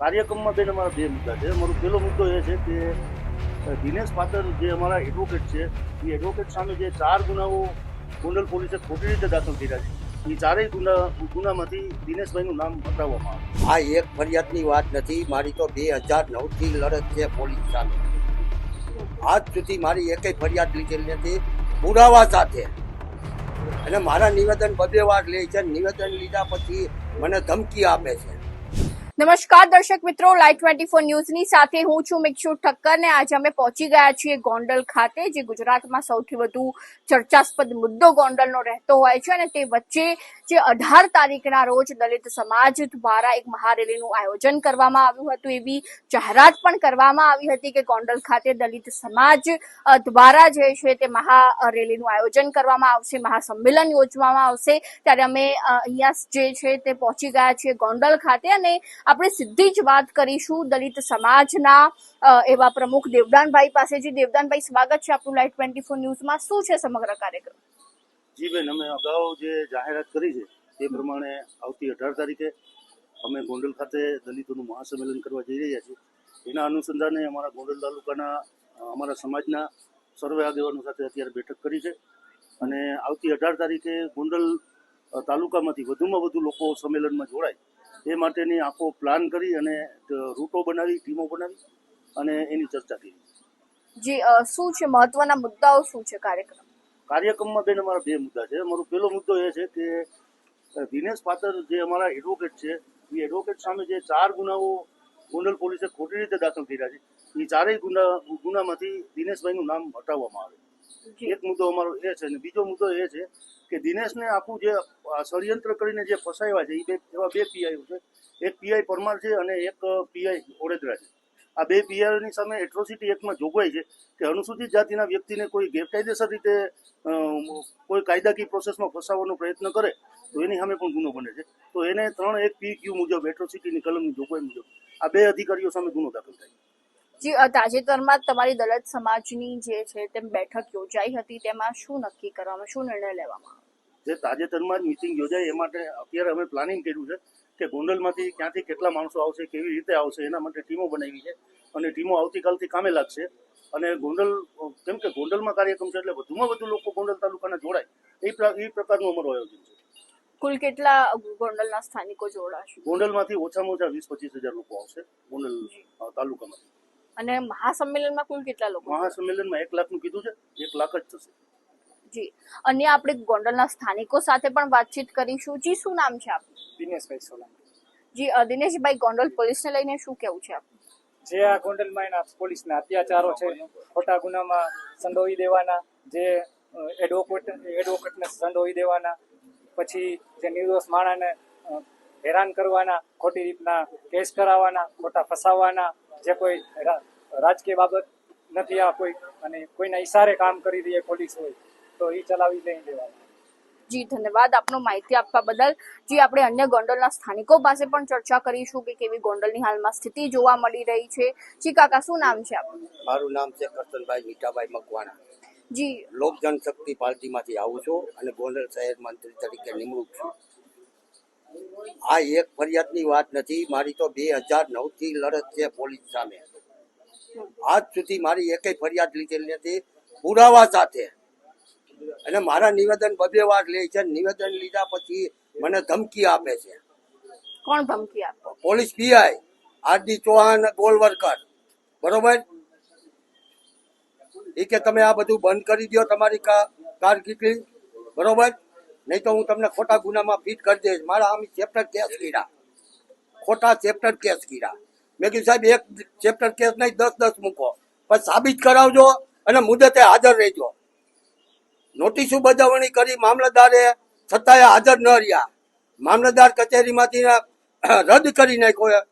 કાર્યક્રમમાં બેન અમારા બે મુદ્દા છે. મારો પહેલો મુદ્દો એ છે કે દિનેશ પાટર જે અમારા એડવોકેટ છે, એ એડવોકેટ સામે જે ચાર ગુનાઓ ગોંડલ પોલીસે ખોટી રીતે દાખલ કર્યા છે. એ ચારેય ગુના, ગુનામાંથી દિનેશભાઈનું નામ બતાવવામાં આ એક ફરિયાદની વાત નથી. મારી તો બે હજાર નવથી લડત છે પોલીસ સામે. આજ સુધી મારી એકેય ફરિયાદ લીધેલી નથી. પુરાવા સાથે. અને મારા નિવેદન બબે વાર લે છે. નિવેદન લીધા પછી મને ધમકી આપે છે. નમસ્કાર દર્શક મિત્રો, લાઈવ ટ્વેન્ટી ફોર ન્યૂઝની સાથે હું છું મિક્ષુ ઠક્કર ને આજે અમે પહોંચી ગયા છીએ ગોંડલ ખાતે, જે ગુજરાતમાં સૌથી વધુ ચર્ચાસ્પદ મુદ્દો ગોંડલનો રહેતો હોય છે અને તે વચ્ચે જે અઢાર તારીખના રોજ દલિત સમાજ દ્વારા એક મહારેલીનું આયોજન કરવામાં આવ્યું હતું. એવી જાહેરાત પણ કરવામાં આવી હતી કે ગોંડલ ખાતે દલિત સમાજ દ્વારા જે છે તે મહારેલીનું આયોજન કરવામાં આવશે, મહાસંમેલન યોજવામાં આવશે. ત્યારે અમે અહીંયા જે છે તે પહોંચી ગયા છીએ ગોંડલ ખાતે અને આપણે સીધી જ વાત કરીશું દલિત સમાજના એવા પ્રમુખ દેવદાનભાઈ પાસે. જે, દેવદાનભાઈ, સ્વાગત છે આપણું લાઈવ ટ્વેન્ટી ફોર ન્યૂઝમાં. શું છે સમગ્ર કાર્યક્રમ? જી અમે અગાઉ જે જાહેરાત કરી છે તે પ્રમાણે આવતી અઢાર તારીખે અમે ગોંડલ ખાતે દલિતોનું મહાસંમેલન કરવા જઈ રહ્યા છીએ. એના અનુસંધાને અમારા ગોંડલ તાલુકાના, અમારા સમાજના સર્વે આગેવાનો સાથે અત્યારે બેઠક કરી છે. અને આવતી અઢાર તારીખે ગોંડલ તાલુકામાંથી વધુમાં વધુ લોકો સંમેલનમાં જોડાય. એ માટેની આખો પ્લાન કરી અને રૂટો બનાવી, ટીમો બનાવી અને એની ચર્ચા કરી. જે શું છે? મહત્વના મુદ્દાઓ શું છે કાર્યક્રમ? કાર્યક્રમમાં બેન અમારા બે મુદ્દા છે. મારો પહેલો મુદ્દો એ છે કે દિનેશ પાત્ર જે અમારા એડવોકેટ છે એ એડવોકેટ સામે જે ચાર ગુનાઓ ગોંડલ પોલીસે ખોટી રીતે દાખલ કર્યા છે એ ચારેય ગુના ગુનામાંથી દિનેશભાઈનું નામ હટાવવામાં આવે. એક મુદ્દો અમારો એ છે અને બીજો મુદ્દો એ છે કે દિનેશને આખું જે ષડયંત્ર કરીને જે ફસાયા છે એ બે એવા બે પીઆઈઓ છે. એક પીઆઈ પરમાર છે અને એક પીઆઈ ઓડેદરા છે. આ બે પીઆઈઓની સામે એટ્રોસિટી એક્ટમાં જોગવાઈ છે કે અનુસૂચિત જાતિના વ્યક્તિને કોઈ ગેરકાયદેસર રીતે કોઈ કાયદાકીય પ્રોસેસમાં ફસાવવાનો પ્રયત્ન કરે, તો એની સામે પણ ગુનો બને છે તો એને ત્રણ એક પી ક્યુ મુજબ એટ્રોસિટીની કલમની જોગવાઈ મુજબ, આ બે અધિકારીઓ સામે ગુનો દાખલ થાય જે તાજેતરમાં તમારી દલિત સમાજની જે છે તેમ બેઠક યોજાઈ હતી, તેમાં શું નક્કી કરવામાં, શું નિર્ણય લેવામાં? જે તાજેતરમાં જ મિટિંગ યોજાય એ માટે અત્યારે અમે પ્લાનિંગ કર્યું છે કે ગોંડલમાંથી ક્યાંથી કેટલા માણસો આવશે કેવી રીતે આવશે એના માટે ટીમો બનાવી છે. અને ટીમો આવતીકાલથી કામે લાગશે અને ગોંડલ કેમ કે ગોંડલમાં કાર્યક્રમ છે એટલે વધુમાં વધુ લોકો ગોંડલ તાલુકાના જોડાય. એ એ પ્રકારનું અમારું આયોજન છે. કુલ કેટલા ગોંડલના સ્થાનિકો જોડાશે? ગોંડલમાંથી ઓછામાં ઓછા વીસ પચીસ હજાર લોકો આવશે ગોંડલ તાલુકામાં અને મહાસંમેલનમાં કુલ કેટલા લોકો? મહાસંમેલનમાં એક લાખનું કીધું છે એક લાખ જ થશે. જી. અન્ય આપણે ગોંડલના સ્થાનિકો સાથે પણ વાતચીત કરીશું. જી શું નામ છે આપનું? દિનેશભાઈ સોલંકી. જી અ, દિનેશભાઈ ગોંડલ પોલીસને લઈને શું કેવું છે આપનું? જે આ ગોંડલમાં એના પોલીસના અત્યાચારો છે ખોટા ગુનામાં સંડોવી દેવાના જે અ, એડવોકેટ એડવોકેટને સંડોવી દેવાના પછી જે નિર્દોષ માણસને અ, હેરાન કરવાના ખોટી રીતના કેસ કરાવવાના ખોટા ફસાવવાના જે કોઈ રા- રાજકીય બાબત નથી આ કોઈ અને કોઈના ઈશારે કામ કરી રહી પોલીસ હોય. તો એ ચલાવી લઈ દેવાના જી ધન્યવાદ આપનો માહિતી આપવા બદલ. જી આપણે અન્ય ગોંડલના સ્થાનિકો પાસે પણ ચર્ચા કરીશું કે કેવી ગોંડલની હાલમાં સ્થિતિ જોવા મળી રહી છે. જી કાકા શું નામ છે આપનું? મારું નામ છે કરસનભાઈ મીઠાભાઈ મકવાણા. જી. લોક જનશક્તિ પાર્ટીમાંથી આવું છું અને ગોંડલ શહેર મંત્રી તરીકે નિમણૂક છું. આ એક ફરિયાદની વાત નથી મારી તો બે હજાર નવથી લડત છે પોલીસ સામે. આજ સુધી મારી એકેય ફરિયાદ લીધેલી નથી. પુરાવા સાથે અને મારા નિવેદન બબે વાર લે છે. નિવેદન લીધા પછી મને ધમકી આપે છે. કોણ ધમકી આપે? પોલીસ પીઆઈ આરડી ચૌહાણ ગોલવર્કર બરોબર? એ કે તમે આ બધું બંધ કરી દો તમારી કારકિર્દી. બરોબર? નહીં તો હું તમને ખોટા ગુનામાં ફિટ કરી દઈશ. મારા આમ ચેપ્ટર કેસ કર્યા. ખોટા ચેપ્ટર કેસ કર્યા. મેં કીધું સાહેબ એક ચેપ્ટર કેસ નહીં દસ દસ મૂકો. પણ સાબિત કરાવજો અને મુદતે હાજર રહેજો. નોટિસો બજાવણી કરી મામલતદારે છતાંય હાજર ન રહ્યા. મામલતદાર કચેરીમાંથી રદ કરી નાખ્યો.